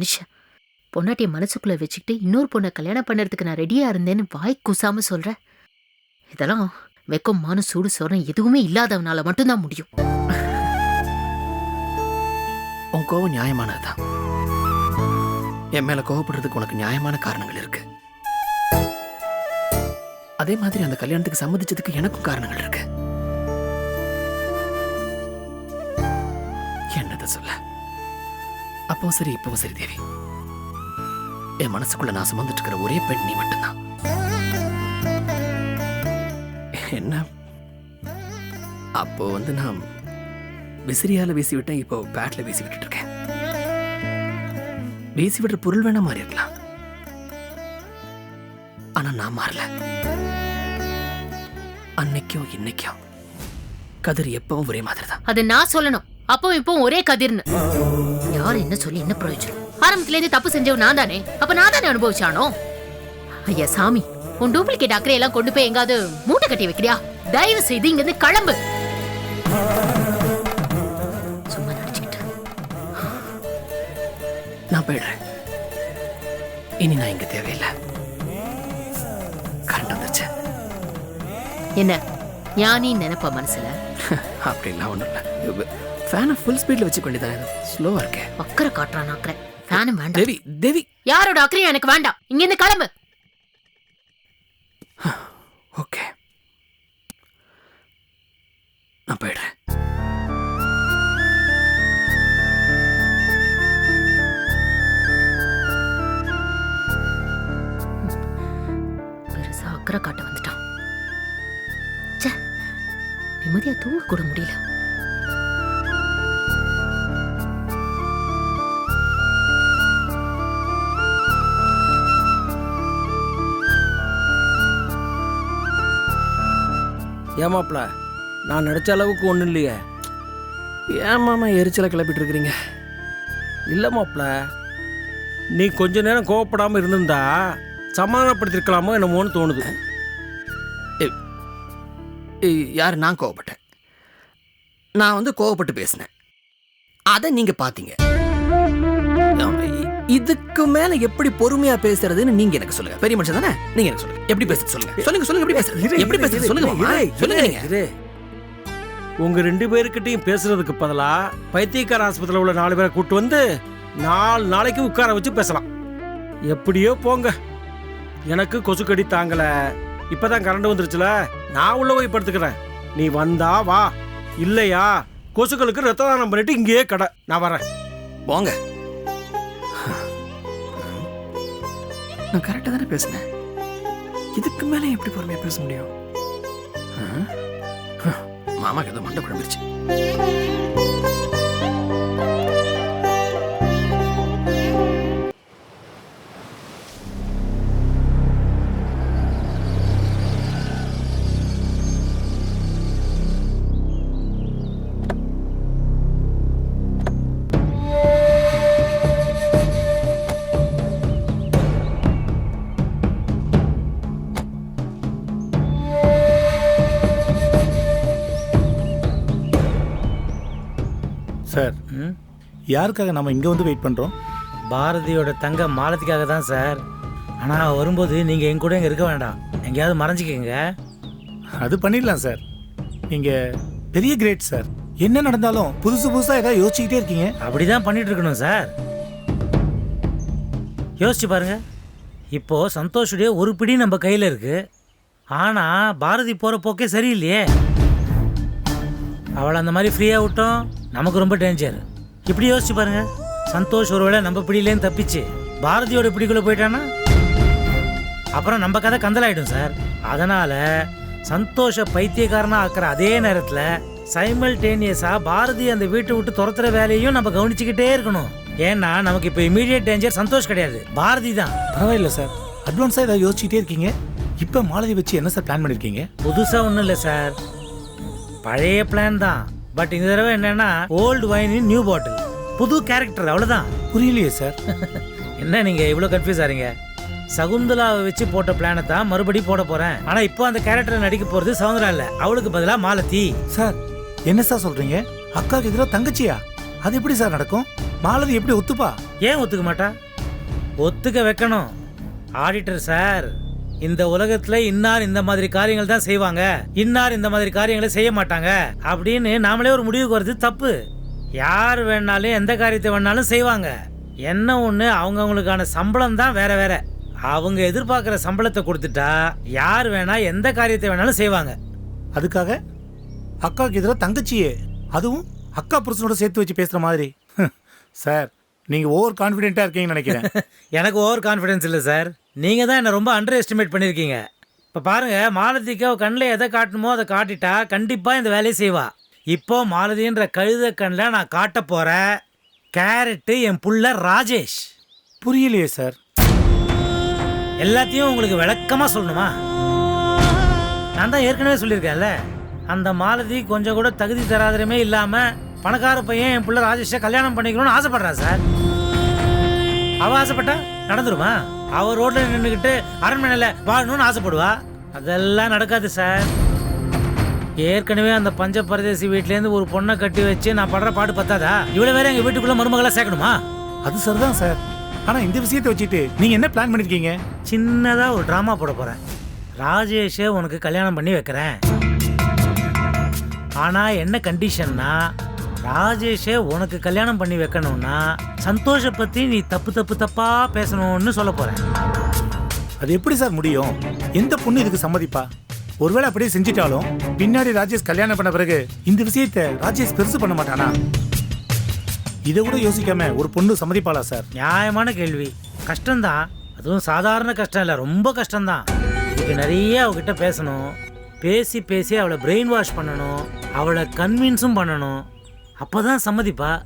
மனுஷன். பொண்டாட்டிய மனசுக்குள்ளே வச்சுக்கிட்டு இன்னொரு பொண்ணை கல்யாணம் பண்ணுறதுக்கு நான் ரெடியாக இருந்தேன்னு வாய் கூசாம சொல்ற. இதெல்லாம் வெக்கம் மான சூடு சொரம் எதுவுமே இல்லாதவனால மட்டும்தான் முடியும். உன் கோவம் நியாயமானதுதான். என் மேலே கோவப்படுறதுக்கு உனக்கு நியாயமான காரணங்கள் இருக்கு. அதே மாதிரி அந்த கல்யாணத்துக்கு சம்மதிச்சதுக்கு எனக்கும் காரணங்கள் இருக்கு. என்னதை சொல்ல? அப்பவும் சரி இப்பவும் சரி தேவி. என் மனசுக்குள்ள நான் சுமந்துட்டு இருக்கிற ஒரே பெண் நீ மட்டும்தான். என்ன? அப்போ வந்து நான் விசிறியால வீசி விட்டேன் இப்போ பேட்ல வீசி விட்டுட்டு இருக்கேன் வீசி விடுற பொருள் வேணா மாறி இருக்கலாம். ஆனா நான் மாறல. அன்னைக்கும் இன்னைக்கும் கதிர் எப்பவும் ஒரே மாதிரி தான் அது நான் சொல்லணும். அப்போ இப்போ ஒரே கதிர்னு. யார் என்ன சொல்லி என்ன பிரயோஜனம்? ஆரம்பத்துல இருந்து தப்பு செஞ்சவன் நான் தானே அப்ப நான் தானே அனுபவிச்சானோ? ஐயா சாமி உன் டூப்ளிகேட் அக்கறை எல்லாம் கொண்டு போய் எங்காவது மூட்டை கட்டி வைக்கிறியா? தயவு செய்து இங்க இருந்து கிளம்பு. சும்மா நடிச்சுக்கிட்டு. நான் போயிடுறேன். இனி நான் இங்க தேவையில்லை. கரண்ட் வந்துருச்சு. என்ன? ஞானி நினைப்ப மனசுல? அப்படிலாம் ஒன்றும் இல்லை. ஃபேனை ஃபுல் ஸ்பீடில் வச்சுக்க வேண்டியதானே ஸ்லோவாக இருக்கே. அக்கறை காட்டுறான் அக்கறை. ஃபேனும் வேண்டாம். தேவி தேவி. யாரோட அக்கறையும் எனக்கு வேண்டாம். இங்க இருந்து கிளம்பு ஓகே நான் போயிடுறேன். பெருசா அக்கறை காட்ட வந்துட்டான். நிம்மதியா தூங்க கூட முடியல. ஏமாப்ல நான் நினச்ச அளவுக்கு ஒன்றும் இல்லையே. ஏன் மாமா எரிச்சலை கிளப்பிட்டு இருக்கிறீங்க? இல்லை மாப்ள நீ கொஞ்ச நேரம் கோவப்படாமல் இருந்திருந்தா சமாதானப்படுத்திருக்கலாமோ என்னமோன்னு தோணுது. ஏய், யார் நான் கோவப்பட்டேன். நான் வந்து கோவப்பட்டு பேசினேன். அதை நீங்க பாத்தீங்க. ஆமா, இ- இதுக்கு மேல எப்படி பொறுமையா பேசுறதுன்னு நீங்க எனக்கு சொல்லுங்க. பெரிய மனுஷன் தானே? நீங்க எனக்கு சொல்லுங்க. எப்படி பேசுறது சொல்லுங்க. சொல்லுங்க சொல்லுங்க எப்படி பேசுறது? எப்படி பேசுறது? சொல்லுங்க மாமா. சொல்லுங்க நீங்க. இரு. உங்க ரெண்டு பேருக்கிட்டையும் பேசுறதுக்கு பதிலா பைத்தியக்கார ஆஸ்பத்திரியில் உள்ள நாலு பேரை கூட்டு வந்து நாலு நாளைக்கு உட்கார வச்சு பேசலாம். எப்படியோ போங்க. எனக்கு கொசுக்கடி தாங்கல. இப்பதான் கரண்ட் வந்துருச்சுல. நான் உள்ள போய் படுத்துக்கிறேன். நீ வந்தா வா. இல்லையா? கொசுக்களுக்கு ரத்த தானம் பண்ணிட்டு இங்கேயே கடை. நான் வரேன். போங்க. நான் கரெக்டாக தானே பேசினேன்? இதுக்கு மேலே எப்படி பொறுமையாக பேச முடியும்? மாமாக்கு ஏதோ மண்டை குழம்பிருச்சு. யாருக்காக நம்ம இங்கே வந்து வெயிட் பண்ணுறோம் பாரதியோட தங்க மாலதிக்காக தான் சார் ஆனால் வரும்போது நீங்கள் எங்க கூட இங்கே இருக்க வேண்டாம். எங்கேயாவது மறைஞ்சிக்கங்க. அது பண்ணிடலாம் சார் நீங்கள் பெரிய கிரேட் சார் என்ன நடந்தாலும் புதுசு புதுசாக ஏதாவது யோசிச்சுக்கிட்டே இருக்கீங்க. அப்படி தான் பண்ணிட்டு இருக்கணும் சார் யோசிச்சு பாருங்க. இப்போ சந்தோஷுடைய ஒரு பிடி நம்ம கையில் இருக்கு. ஆனால் பாரதி போகிற போக்கே சரியில்லையே. அவளை அந்த மாதிரி ஃப்ரீயாக விட்டோம். நமக்கு ரொம்ப டேஞ்சர் இப்படி யோசிச்சு பாருங்க. சந்தோஷ் ஒருவேளை நம்ம பிடியிலேருந்து தப்பிச்சு பாரதியோட பிடிக்குள்ளே போயிட்டான்னா அப்புறம் நம்ம கதை கந்தலாயிடும் சார். அதனால சந்தோஷ பைத்தியக்காரனா ஆக்குற அதே நேரத்தில் சைமல்டேனியஸா பாரதி அந்த வீட்டை விட்டு துரத்துற வேலையும் நம்ம கவனிச்சுக்கிட்டே இருக்கணும். ஏன்னா நமக்கு இப்போ இமீடியட் டேஞ்சர் சந்தோஷ் கிடையாது. பாரதி தான். பரவாயில்ல சார். அட்வான்ஸாக ஏதாவது யோசிச்சுக்கிட்டே இருக்கீங்க? இப்போ மாலதி வச்சு என்ன சார் பிளான் பண்ணியிருக்கீங்க புதுசாக ஒன்றும் இல்லை சார். பழைய பிளான் தான். பட் இந்த தடவை என்னன்னா ஓல்டு வைன் நியூ பாட்டில் புது கேரக்டர் அவ்வளோதான் புரியலையே சார். என்ன நீங்க இவ்வளோ கன்ஃபியூஸ் ஆறீங்க? சகுந்தலாவை வச்சு போட்ட பிளானை தான் மறுபடியும் போட போறேன். ஆனா இப்போ அந்த கேரக்டர் நடிக்க போறது சவுந்தரா இல்ல. அவளுக்கு பதிலா மாலதி. சார் என்ன சார் சொல்கிறீங்க அக்காவுக்கு எதிராக தங்கச்சியா? அது எப்படி சார் நடக்கும்? மாலதி எப்படி ஒத்துப்பா? ஏன் ஒத்துக்க மாட்டா? ஒத்துக்க வைக்கணும். ஆடிட்டர் சார் இந்த உலகத்துல இன்னார் இந்த மாதிரி காரியங்கள் தான் செய்வாங்க. இன்னார் இந்த மாதிரி காரியங்களை செய்ய மாட்டாங்க. அப்படின்னு நாமளே ஒரு முடிவுக்கு வர்றது தப்பு. யார் வேணாலும் எந்த காரியத்தை வேணாலும் செய்வாங்க. என்ன ஒன்று அவங்கவுங்களுக்கான சம்பளம் தான் வேற வேற. அவங்க எதிர்பார்க்குற சம்பளத்தை கொடுத்துட்டா யார் வேணா எந்த காரியத்தை வேணாலும் செய்வாங்க. அதுக்காக அக்காவுக்கு எதிராக தங்கச்சியே அதுவும் அக்கா புருஷனோட சேர்த்து வச்சு பேசுற மாதிரி. சார் நீங்க ஓவர் கான்ஃபிடென்ட்டா இருக்கீங்கன்னு நினைக்கிறேன். எனக்கு ஓவர் கான்ஃபிடன்ஸ் இல்லை சார். நீங்கள் தான் என்னை ரொம்ப அண்டர் எஸ்டிமேட் பண்ணியிருக்கீங்க. இப்போ பாருங்க மாலதிக்கு அவ கண்ணில் எதை காட்டணுமோ அதை காட்டிட்டா கண்டிப்பாக இந்த வேலையை செய்வா. இப்போ மாலதின்ற கழுத கண்ணில் நான் காட்ட போகிறேன் கேரட்டு என் புள்ள ராஜேஷ். புரியலையே சார். எல்லாத்தையும் உங்களுக்கு விளக்கமாக சொல்லணுமா? நான் தான் ஏற்கனவே சொல்லியிருக்கேன்ல அந்த மாலதி கொஞ்சம் கூட தகுதி தராதரமே இல்லாமல் பணக்கார பையன் என் புள்ள ராஜேஷை கல்யாணம் பண்ணிக்கணும்னு ஆசைப்படுறா சார். அவ ஆசைப்பட்டா நடந்துருமா? அவ ரோட்ல நின்றுக்கிட்டு அரண்மனையில் வாழணும்னு ஆசைப்படுவா? அதெல்லாம் நடக்காது சார். ஏற்கனவே அந்த பஞ்ச பரதேசி வீட்லேருந்து ஒரு பொண்ணை கட்டி வச்சு நான் படுற பாடு பத்தாதா? இவ்வளோ வேற எங்கள் வீட்டுக்குள்ளே மருமகளா சேர்க்கணுமா? அது சரிதான் சார். ஆனா இந்த விஷயத்தை வச்சுட்டு நீங்க என்ன பிளான் பண்ணிருக்கீங்க? சின்னதாக ஒரு ட்ராமா போட போகிறேன் ராஜேஷை உனக்கு கல்யாணம் பண்ணி வைக்கிறேன். ஆனால் என்ன கண்டிஷன்னா ராஜேஷை உனக்கு கல்யாணம் பண்ணி வைக்கணும்னா சந்தோஷை பற்றி நீ தப்பு தப்பு தப்பாக பேசணும்னு சொல்ல போகிறேன் அது எப்படி சார் முடியும்? எந்த பொண்ணு இதுக்கு சம்மதிப்பா? ஒருவேளை அப்படியே செஞ்சிட்டாலும் பின்னாடி ராஜேஷ் கல்யாணம் பண்ண பிறகு இந்த விஷயத்தை ராஜேஷ் பெருசு பண்ண மாட்டானா? இதை கூட யோசிக்காம ஒரு பொண்ணு சம்மதிப்பாளா சார்? நியாயமான கேள்வி. கஷ்டம்தான். அதுவும் சாதாரண கஷ்டம் இல்லை ரொம்ப கஷ்டம்தான். இதுக்கு நிறைய அவகிட்ட பேசணும். பேசி பேசி அவளை பிரெயின் வாஷ் பண்ணணும். அவளை கன்வின்ஸும் பண்ணணும். அப்பதான் சம்மதிப்பா.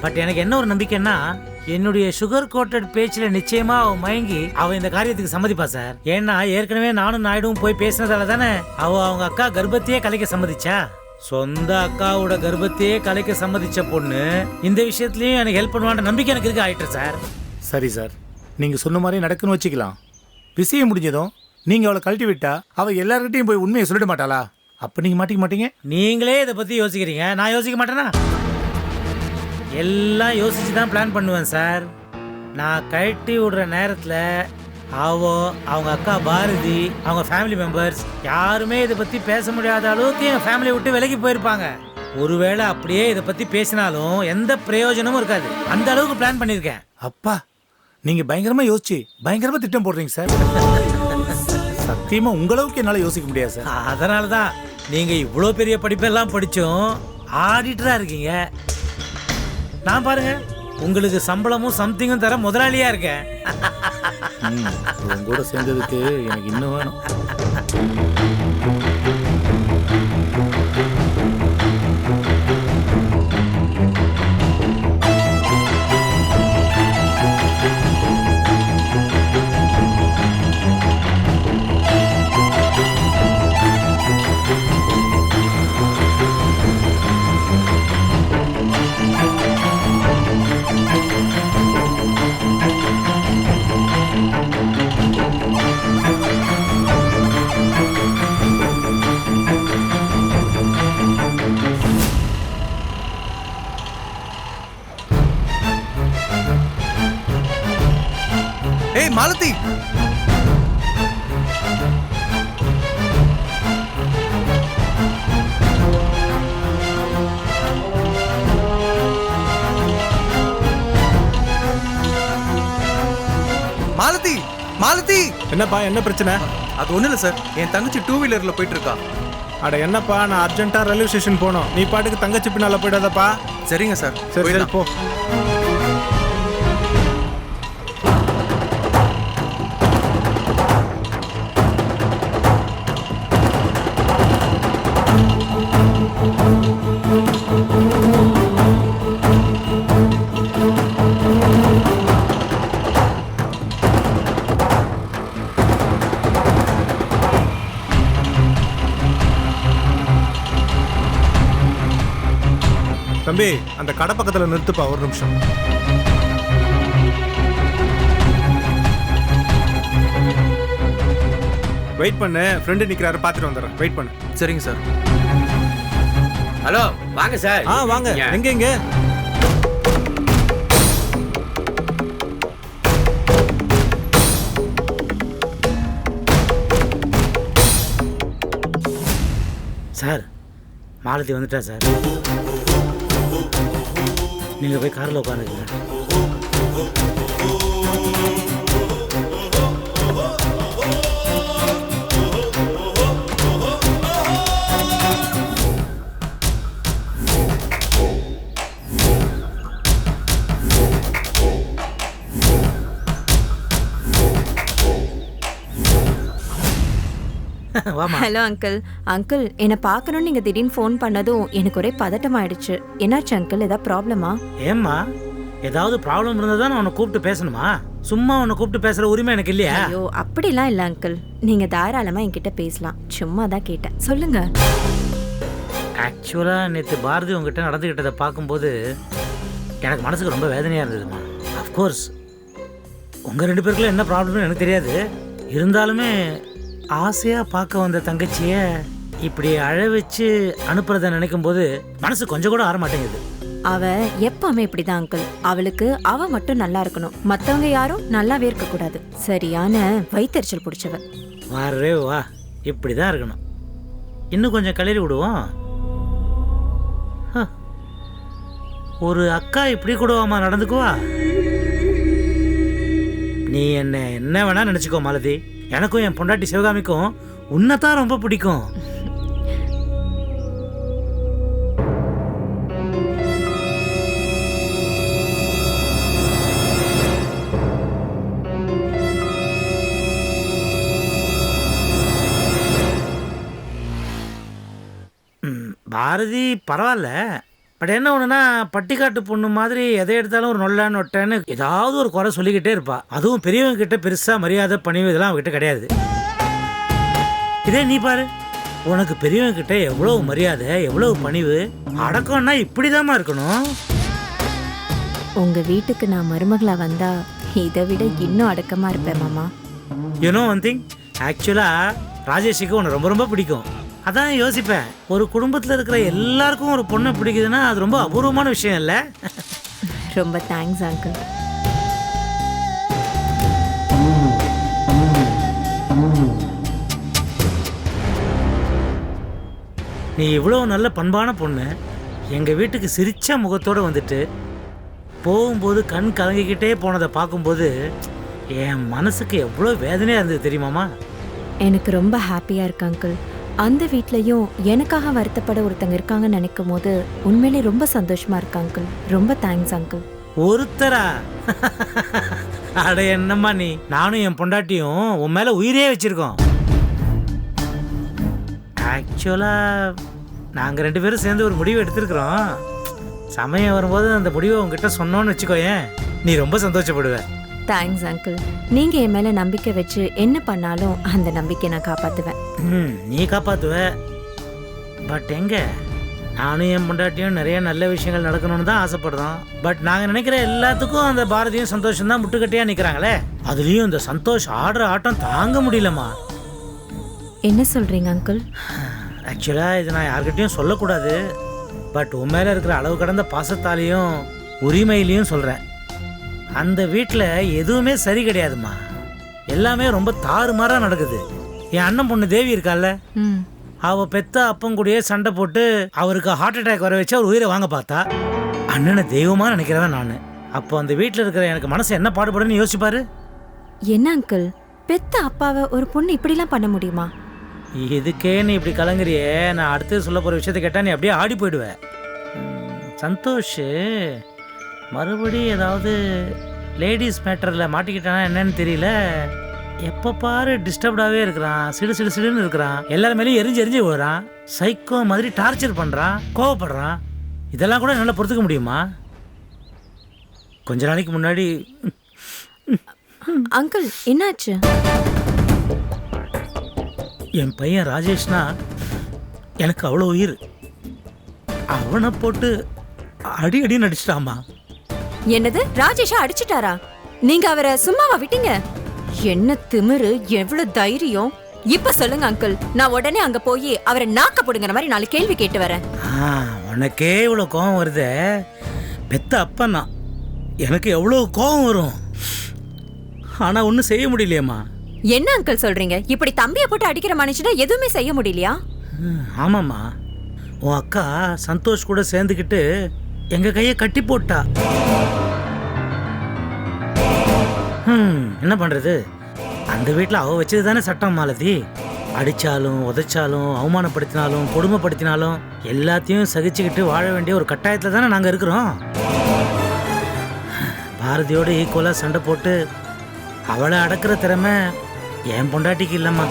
பட் எனக்கு என்ன ஒரு நம்பிக்கைன்னா என்னுடைய சுகர் கோட்டட் பேச்சில் நிச்சயமா அவ மயங்கி அவ இந்த காரியத்துக்கு சம்மதிப்பா சார் ஏன்னா ஏற்கனவே நானும் நாயுடுவும் போய் பேசினதால தானே அவ அவங்க அக்கா கர்ப்பத்தையே கலைக்க சம்மதிச்சா? சொந்த அக்காவோட கர்ப்பத்தையே கலைக்க சம்மதிச்ச பொண்ணு இந்த விஷயத்துலயும் எனக்கு ஹெல்ப் பண்ணுவான்ற நம்பிக்கை எனக்கு இருக்கு ஆயிட்டு சார் சரி சார் நீங்க சொன்ன மாதிரி நடக்குன்னு வச்சுக்கலாம். விஷயம் முடிஞ்சதும் நீங்க அவளை கழட்டி விட்டா அவ எல்லார்கிட்டயும் போய் உண்மையை சொல்லிட மாட்டாளா? அப்ப நீங்க மாட்டிக்க மாட்டீங்க? நீங்களே இதை பத்தி யோசிக்கிறீங்க. நான் யோசிக்க மாட்டேனா? எல்லாம் யோசிச்சு தான் பிளான் பண்ணுவேன் சார் நான் கழட்டி விடுற நேரத்தில் அவோ அவங்க அக்கா பாரதி அவங்க ஃபேமிலி மெம்பர்ஸ் யாருமே இதை பற்றி பேச முடியாத அளவுக்கு என் ஃபேமிலியை விட்டு விலகி போயிருப்பாங்க. ஒருவேளை அப்படியே இதை பற்றி பேசினாலும் எந்த பிரயோஜனமும் இருக்காது. அந்த அளவுக்கு பிளான் பண்ணியிருக்கேன். அப்பா நீங்க பயங்கரமா யோசிச்சு பயங்கரமா திட்டம் போடுறீங்க சார் சத்தியமா உங்களவுக்கு என்னால யோசிக்க முடியாது சார் அதனால தான் நீங்கள் இவ்வளோ பெரிய படிப்பெல்லாம் படிச்சும் ஆடிட்டராக இருக்கீங்க. நான் பாருங்க உங்களுக்கு சம்பளமும் சம்திங்கும் தர முதலாளியா இருக்கேன். உங்க கூட சேர்ந்ததுக்கு எனக்கு இன்னும் வேணும். மாலதி. மாலதி மாலதி. என்னப்பா என்ன பிரச்சனை? அது ஒண்ணும் இல்ல சார். என் தங்கச்சி டூ வீலர்ல போயிட்டு இருக்கா அட என்னப்பா நான் அர்ஜென்ட்டா ரயில்வே ஸ்டேஷன் போகணும் நீ பாட்டுக்கு தங்கச்சி பின்னால போயிடாதப்பா. சரிங்க சார். சரி சரி போ. டே அந்த கடை பக்கத்தில் நிறுத்துப்பா ஒரு நிமிஷம். வெயிட் பண்ணு ஃப்ரெண்டு நிற்கிறாரு பார்த்துட்டு வந்துடுறேன். வெயிட் பண்ணு. சரிங்க சார் ஹலோ வாங்க சார் ஆ வாங்க. எங்க எங்க? சார் மாலதி வந்துட்டா சார் நீங்கள் போய் காரில் உட்காந்துக்கங்க. வாமா ஹலோ அங்கிள் அங்கிள் என்னை பார்க்கணும்னு நீங்கள் திடீர்னு ஃபோன் பண்ணதும் எனக்கு ஒரே பதட்டம் ஆயிடுச்சு என்னாச்சு அங்கிள் ஏதாவது ப்ராப்ளமா ஏம்மா ஏதாவது ப்ராப்ளம் இருந்தால் தான் நான் உன்னை கூப்பிட்டு பேசணுமா? சும்மா உன்னை கூப்பிட்டு பேசுகிற உரிமை எனக்கு இல்லையா? ஐயோ அப்படிலாம் இல்லை அங்கிள் நீங்கள் தாராளமாக என்கிட்ட பேசலாம். சும்மா தான் கேட்டேன். சொல்லுங்க. ஆக்சுவலாக நேற்று பாரதி உங்ககிட்ட நடந்துக்கிட்டதை பார்க்கும்போது எனக்கு மனசுக்கு ரொம்ப வேதனையாக இருந்ததுமா. அஃப்கோர்ஸ் உங்கள் ரெண்டு பேருக்குள்ள என்ன ப்ராப்ளம்னு எனக்கு தெரியாது. இருந்தாலுமே ஆசையாக பார்க்க வந்த தங்கச்சியை இப்படி அழ வச்சு அனுப்புறத நினைக்கும் போது மனசு கொஞ்சம் கூட ஆற மாட்டேங்குது அவ எப்பவுமே இப்படிதான் அங்கிள் அவளுக்கு அவ மட்டும் நல்லா இருக்கணும். மத்தவங்க யாரும் நல்லாவே இருக்க கூடாது சரியான வயித்தெரிச்சல் பிடிச்சவ. வரவே வா இப்படி தான் இருக்கணும். இன்னும் கொஞ்சம் கிளறி விடுவோம். ஹ. ஒரு அக்கா இப்படி கூடவாமா நடந்துக்குவா? நீ என்ன என்ன வேணா நினச்சிக்கோ மாலதி. எனக்கும் என் பொண்டாட்டி சிவகாமிக்கும் உன்னைத்தான் ரொம்ப பிடிக்கும். பாரதி பரவாயில்ல. பட் என்ன ஒன்றுனா பட்டிக்காட்டு பொண்ணு மாதிரி எதை எடுத்தாலும் ஒரு நொல்ல நொட்டன்னு ஏதாவது ஒரு குறை சொல்லிக்கிட்டே இருப்பா. அதுவும் பெரியவங்க கிட்ட பெருசாக மரியாதை பணிவு இதெல்லாம் அவகிட்ட கிடையாது. இதே நீ பாரு உனக்கு பெரியவங்க கிட்ட எவ்வளவு மரியாதை எவ்வளவு பணிவு அடக்கம்னா இப்படிதாம்மா இருக்கணும். உங்க வீட்டுக்கு நான் மருமகளா வந்தா இதை விட இன்னும் அடக்கமா இருப்பேன் மாமா. யூனோ ஒன் திங் ஆக்சுவலாக ராஜேஷுக்கு உன்னை ரொம்ப ரொம்ப பிடிக்கும். அதான் யோசிப்பேன். ஒரு குடும்பத்தில் இருக்கிற எல்லாருக்கும் ஒரு பொண்ணை பிடிக்குதுன்னா அது ரொம்ப அபூர்வமான விஷயம் இல்லை? ரொம்ப தேங்க்ஸ் அங்கிள் நீ இவ்வளோ நல்ல பண்பான பொண்ணு. எங்கள் வீட்டுக்கு சிரிச்ச முகத்தோடு வந்துட்டு போகும்போது கண் கலங்கிக்கிட்டே போனதை பார்க்கும்போது என் மனசுக்கு எவ்வளோ வேதனையாக இருந்தது தெரியுமாமா எனக்கு ரொம்ப ஹாப்பியா இருக்கு அங்கிள் அந்த வீட்லயும் எனக்காக வருத்தப்பட ஒருத்தங்க இருக்காங்கன்னு நினைக்கும் போது உண்மையிலே ரொம்ப சந்தோஷமா இருக்கு அங்கிள் ரொம்ப தேங்க்ஸ் அங்கிள் ஒருத்தரா? அட என்னம்மா நீ? நானும் என் பொண்டாட்டியும் உன் மேலே உயிரே வச்சிருக்கோம். ஆக்சுவலாக நாங்கள் ரெண்டு பேரும் சேர்ந்து ஒரு முடிவு எடுத்திருக்கிறோம். சமயம் வரும்போது அந்த முடிவை உங்ககிட்ட சொன்னோன்னு வச்சுக்கோயேன். நீ ரொம்ப சந்தோஷப்படுவ. தேங்க்ஸ் அங்கிள் நீங்க என் மேல நம்பிக்கை வச்சு என்ன பண்ணாலும் அந்த நம்பிக்கை நான் காப்பாத்துவேன். ம் நீ காப்பாத்துவ. பட் எங்க? நானும் என் பொண்டாட்டியும் நிறைய நல்ல விஷயங்கள் நடக்கணும்னு தான் ஆசைப்படுறோம். பட் நாங்கள் நினைக்கிற எல்லாத்துக்கும் அந்த பாரதியும் சந்தோஷம் தான் முட்டுக்கட்டையாக நிற்கிறாங்களே அதுலேயும் இந்த சந்தோஷ் ஆடுற ஆட்டம் தாங்க முடியலம்மா. என்ன சொல்றீங்க அங்கிள் ஆக்சுவலாக இது நான் யார்கிட்டயும் சொல்லக்கூடாது. பட் உன் மேலே இருக்கிற அளவு கடந்த பாசத்தாலையும் உரிமையிலையும் சொல்கிறேன் அந்த வீட்டில் எதுவுமே சரி கிடையாதும்மா எல்லாமே ரொம்ப தாறுமாறாக நடக்குது. என் அண்ணன் பொண்ணு தேவி இருக்கால்ல? ம். அவ பெத்த அப்பன் கூடயே சண்டை போட்டு அவருக்கு ஹார்ட் அட்டாக் வர வச்சு அவர் உயிரை வாங்க பார்த்தா அண்ணனை தெய்வமாக நினைக்கிறவன் நான். அப்போ அந்த வீட்டில் இருக்கிற எனக்கு மனசு என்ன பாடுபடுன்னு யோசிப்பாரு? என்ன அங்கிள் பெத்த அப்பாவை ஒரு பொண்ணு இப்படிலாம் பண்ண முடியுமா? இதுக்கே நீ இப்படி கலங்குறியே. நான் அடுத்து சொல்ல போகிற விஷயத்தை கேட்டால் நீ அப்படியே ஆடி போயிடுவ. ம், சந்தோஷ் மறுபடியும் ஏதாவது லேடிஸ் மேட்டரில் மாட்டிக்கிட்டானா என்னன்னு தெரியல. எப்போ பாரு டிஸ்டர்ப்டாகவே இருக்கிறான். சிடு சிடு சிடுன்னு இருக்கிறான். எல்லார் மேலேயும் எரிஞ்சு எரிஞ்சு விழுறான் சைக்கோ மாதிரி டார்ச்சர் பண்ணுறான் கோவப்படுறான். இதெல்லாம் கூட என்னால் பொறுத்துக்க முடியுமா? கொஞ்ச நாளைக்கு முன்னாடி அங்கிள் என்னாச்சு என் பையன் ராஜேஷ்னா எனக்கு அவ்வளோ உயிர் அவனை போட்டு அடி அடி நடிச்சிட்டாமா என்னது? ராஜேஷா அடிச்சிட்டாரா? நீங்க அவரை சும்மாவா விட்டீங்க? என்ன திமிரு எவ்வளவு தைரியம்? இப்ப சொல்லுங்க அங்கிள் நான் உடனே அங்க போய் அவரை நாக்க போடுங்கிற மாதிரி நாலு கேள்வி கேட்டு வரேன். ஆ உனக்கே இவ்வளோ கோவம் வருதே? பெத்த அப்பன்னா எனக்கு எவ்வளோ கோவம் வரும்? ஆனால் ஒன்றும் செய்ய முடியலையேம்மா. என்ன அங்கிள் சொல்றீங்க? இப்படி தம்பியை போட்டு அடிக்கிற மனுஷனை எதுவுமே செய்ய முடியலையா? ஆமாம்மா. உன் அக்கா சந்தோஷ் கூட சேர்ந்துக்கிட்டு எங்கள் கையை கட்டி போட்டா? ம் என்ன பண்ணுறது அந்த வீட்டில் அவ வச்சது தானே சட்டம் மாலதி? அடித்தாலும் உதைச்சாலும் அவமானப்படுத்தினாலும் கொடுமைப்படுத்தினாலும் எல்லாத்தையும் சகிச்சுக்கிட்டு வாழ வேண்டிய ஒரு கட்டாயத்தில் தானே நாங்கள் இருக்கிறோம். பாரதியோடு ஈக்குவலாக சண்டை போட்டு அவளை அடக்கிற திறமை என் பொண்டாட்டிக்கு இல்லைம்மா.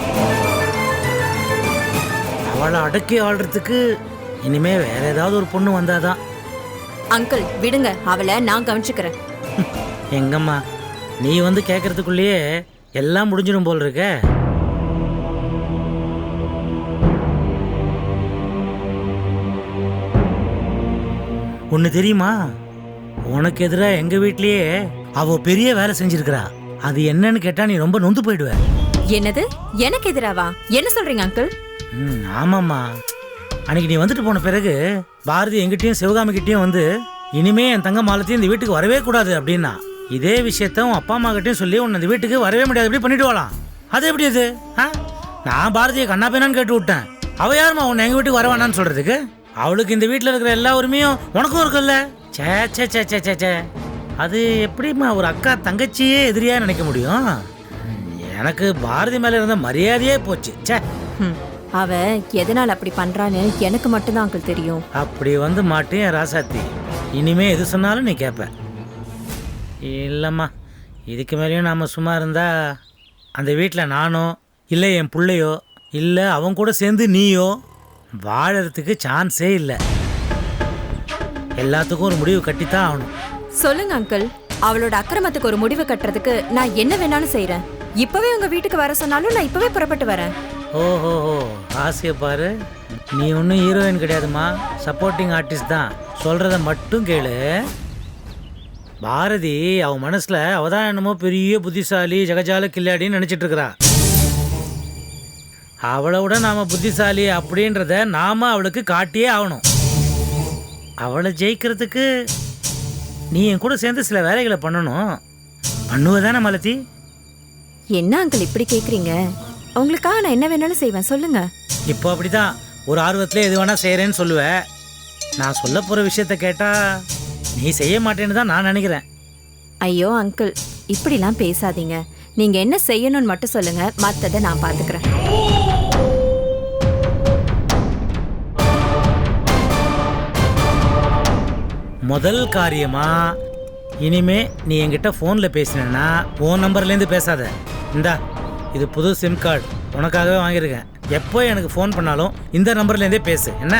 அவளை அடக்கி ஆடுறதுக்கு இனிமே வேற ஏதாவது ஒரு பொண்ணு வந்தாதான். அங்கிள் விடுங்க அவளை நான் கவனிச்சுக்கிறேன். எங்கம்மா நீ வந்து கேட்கறதுக்குள்ளேயே எல்லாம் முடிஞ்சிடும் போல் இருக்க. ஒன்று தெரியுமா? உனக்கு எதிராக எங்கள் வீட்லயே அவ பெரிய வேலை செஞ்சிருக்கிறா. அது என்னன்னு கேட்டால் நீ ரொம்ப நொந்து போயிடுவ. என்னது? எனக்கு எதிராவா? என்ன சொல்றீங்க அங்கிள்? ம் ஆமாம்மா. அன்னைக்கு நீ வந்துட்டு போன பிறகு பாரதி எங்கிட்டயும் சிவகாமிக்கிட்டயும் வந்து இனிமே என் தங்க மாலத்தையும் இந்த வீட்டுக்கு வரவே கூடாது அப்படின்னா இதே விஷயத்த உன் அப்பா அம்மா கிட்டயும் சொல்லி உன்னை இந்த வீட்டுக்கு வரவே முடியாது. எப்படி பண்ணிட்டு வரலாம் அது எப்படி அது ஆ? நான் பாரதியை கண்ணா பேனான்னு கேட்டு விட்டேன். அவ யாரும்மா உன்னை எங்க வீட்டுக்கு வர வேணான்னு சொல்றதுக்கு? அவளுக்கு இந்த வீட்டில் இருக்கிற எல்லா உரிமையும் உனக்கும் இருக்குல்ல சே சே சே சே சே சே அது எப்படிம்மா ஒரு அக்கா தங்கச்சியே எதிரியா நினைக்க முடியும்? எனக்கு பாரதி மேலே இருந்த மரியாதையே போச்சு. ச்சே. ஹம், அவ எதனால் அப்படி பண்றான்னு எனக்கு மட்டும்தான் அங்கிள் தெரியும். அப்படி வந்து மாட்டேன் ராசாத்தி. இனிமே எது சொன்னாலும் நீ கேட்ப இல்லைம்மா இதுக்கு மேலேயும் நாம் சும்மா இருந்தா அந்த வீட்டில் நானோ இல்லை என் பிள்ளையோ இல்லை அவன் கூட சேர்ந்து நீயோ வாழறதுக்கு சான்ஸே இல்லை. எல்லாத்துக்கும் ஒரு முடிவு கட்டித்தான் ஆகணும். சொல்லுங்க அங்கிள் அவளோட அக்கிரமத்துக்கு ஒரு முடிவு கட்டுறதுக்கு நான் என்ன வேணாலும் செய்றேன். இப்பவே உங்க வீட்டுக்கு வர சொன்னாலும் நான் இப்பவே புறப்பட்டு வரேன். ஓஹோ ஆசையை பாரு. நீ ஒன்றும் ஹீரோயின் கிடையாதும்மா. சப்போர்ட்டிங் ஆர்டிஸ்ட் தான். சொல்கிறத மட்டும் கேளு. பாரதி அவன் மனசில் அவ தான் என்னமோ பெரிய புத்திசாலி ஜெகஜால கில்லாடின்னு நினச்சிட்டு இருக்கிறா. அவளை விட நாம் புத்திசாலி அப்படின்றத நாம் அவளுக்கு காட்டியே ஆகணும். அவளை ஜெயிக்கிறதுக்கு நீ என் கூட சேர்ந்து சில வேலைகளை பண்ணணும். பண்ணுவதானே மலத்தி என்ன அங்கிள் இப்படி கேட்குறீங்க உங்களுக்காக நான் என்ன வேணாலும் செய்வேன் சொல்லுங்க. இப்போ அப்படிதான். ஒரு ஆர்வத்தில் எது வேணா செய்கிறேன்னு சொல்லுவ. நான் சொல்ல போகிற விஷயத்த கேட்டா நீ செய்ய மாட்டேன்னு தான் நான் நினைக்கிறேன். ஐயோ அங்கிள் இப்படிலாம் பேசாதீங்க. நீங்க என்ன செய்யணும்னு மட்டும் சொல்லுங்க. மத்ததை நான் பாத்துக்கிறேன். முதல் காரியமா இனிமே நீ என்கிட்ட ஃபோனில் பேசினேன்னா உன் நம்பர்லேருந்து பேசாத. இந்தா. இது புது சிம் கார்டு உனக்காகவே வாங்கியிருக்கேன். எப்போ எனக்கு ஃபோன் பண்ணாலும் இந்த நம்பர்லேருந்தே பேசு. என்ன?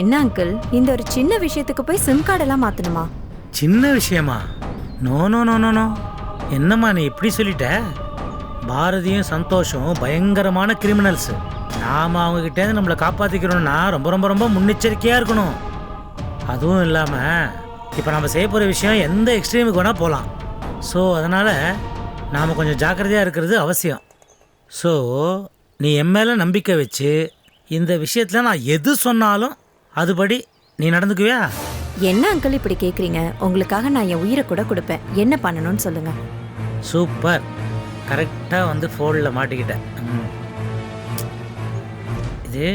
என்ன அங்கிள் இந்த ஒரு சின்ன விஷயத்துக்கு போய் சிம் கார்டெல்லாம் மாத்தணுமா? சின்ன விஷயமா? No no no no no என்னம்மா நீ இப்படி சொல்லிட்ட? பாரதியும் சந்தோஷம் பயங்கரமான கிரிமினல்ஸ் நாம அவங்க கிட்டேருந்து நம்மளை காப்பாத்திக்கிறோம்னா ரொம்ப ரொம்ப ரொம்ப முன்னெச்சரிக்கையா இருக்கணும். அதுவும் இல்லாம இப்போ நம்ம செய்ய போகிற விஷயம் எந்த எக்ஸ்ட்ரீமுக்கு வேணால் போகலாம் ஸோ அதனால் நாம் கொஞ்சம் ஜாக்கிரதையாக இருக்கிறது அவசியம். ஸோ நீ என் மேலே நம்பிக்கை வச்சு இந்த விஷயத்தில் நான் எது சொன்னாலும் அதுபடி நீ நடந்துக்குவியா? என்ன அங்கிள் இப்படி கேக்குறீங்க? உங்களுக்காக நான் என் உயிரை கூட கொடுப்பேன். என்ன பண்ணணும்னு சொல்லுங்க. சூப்பர் கரெக்டாக வந்து ஃபோனில் மாட்டிக்கிட்டேன். ம். இது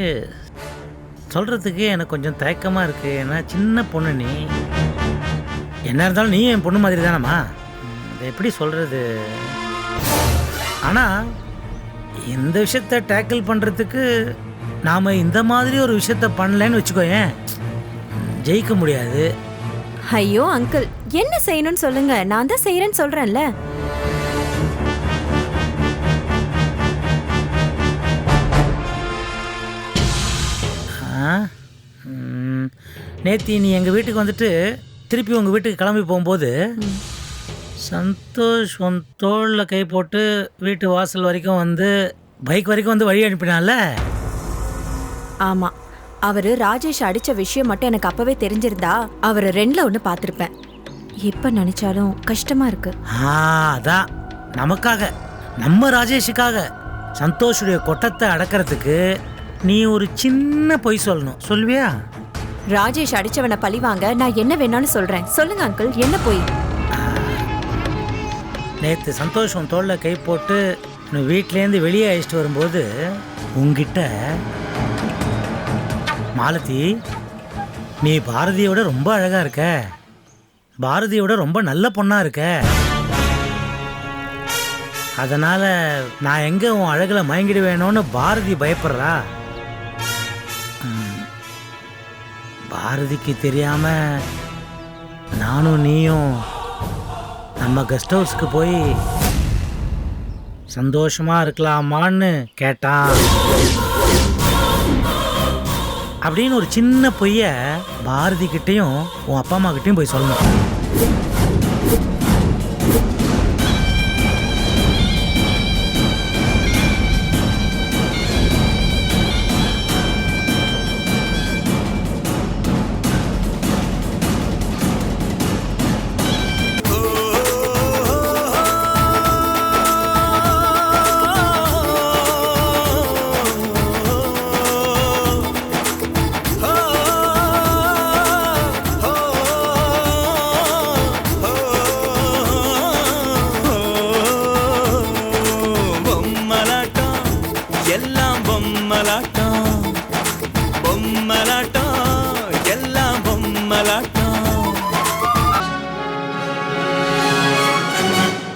சொல்கிறதுக்கு எனக்கு கொஞ்சம் தயக்கமாக இருக்குது ஏன்னா சின்ன பொண்ணு நீ. என்ன இருந்தாலும் நீ என் பொண்ணு மாதிரி தானம்மா ம், இதை எப்படி சொல்கிறது ஆனால் இந்த விஷயத்த டேக்கிள் பண்ணுறதுக்கு நாம் இந்த மாதிரி ஒரு விஷயத்த பண்ணலன்னு வச்சுக்கோயேன் ஜெயிக்க முடியாது. ஐயோ அங்கிள் என்ன செய்யணும்னு சொல்லுங்க. நான் தான் செய்யறேன்னு சொல்றேன்ல. ஆ? ம், நேத்தி நீ எங்கள் வீட்டுக்கு வந்துட்டு திருப்பி உங்கள் வீட்டுக்கு கிளம்பி போகும்போது சந்தோஷ் உன் தோளில் கை போட்டு வீட்டு வாசல் வரைக்கும் வந்து பைக் வரைக்கும் வந்து வழி அனுப்பினால ஆமா. அவரு ராஜேஷ் அடிச்ச விஷயம் மட்டும் எனக்கு அப்பவே தெரிஞ்சிருந்தா அவர் ரெண்டுல ஒண்ணு பார்த்திருப்பேன். இப்ப நினைச்சாலும் கஷ்டமா இருக்கு. அதான். நமக்காக நம்ம ராஜேஷுக்காக சந்தோஷுடைய கொட்டத்தை அடக்கிறதுக்கு நீ ஒரு சின்ன பொய் சொல்லணும். சொல்வியா ராஜேஷ் அடிச்சவனை பழிவாங்க நான் என்ன வேணாலும் சொல்றேன். சொல்லுங்க அங்கிள் என்ன போய்? நேற்று சந்தோஷம் தோளில் கை போட்டு நீ வீட்டிலேருந்து வெளியே அழைச்சிட்டு வரும்போது உங்ககிட்ட மாலதி நீ பாரதியோட ரொம்ப அழகாக இருக்க. பாரதியோட ரொம்ப நல்ல பொண்ணாக இருக்க. அதனால் நான் எங்கே உன் அழகுல மயங்கிடுவேனோன்னு பாரதி பயப்படுறா. பாரதிக்கு தெரியாமல் நானும் நீயும் நம்ம கெஸ்ட் ஹவுஸ்க்கு போய் சந்தோஷமா இருக்கலாமான்னு கேட்டான். அப்படின்னு ஒரு சின்ன பொய்ய பாரதி கிட்டேயும் உன் அப்பா அம்மா கிட்டயும் போய் சொல்லணும்.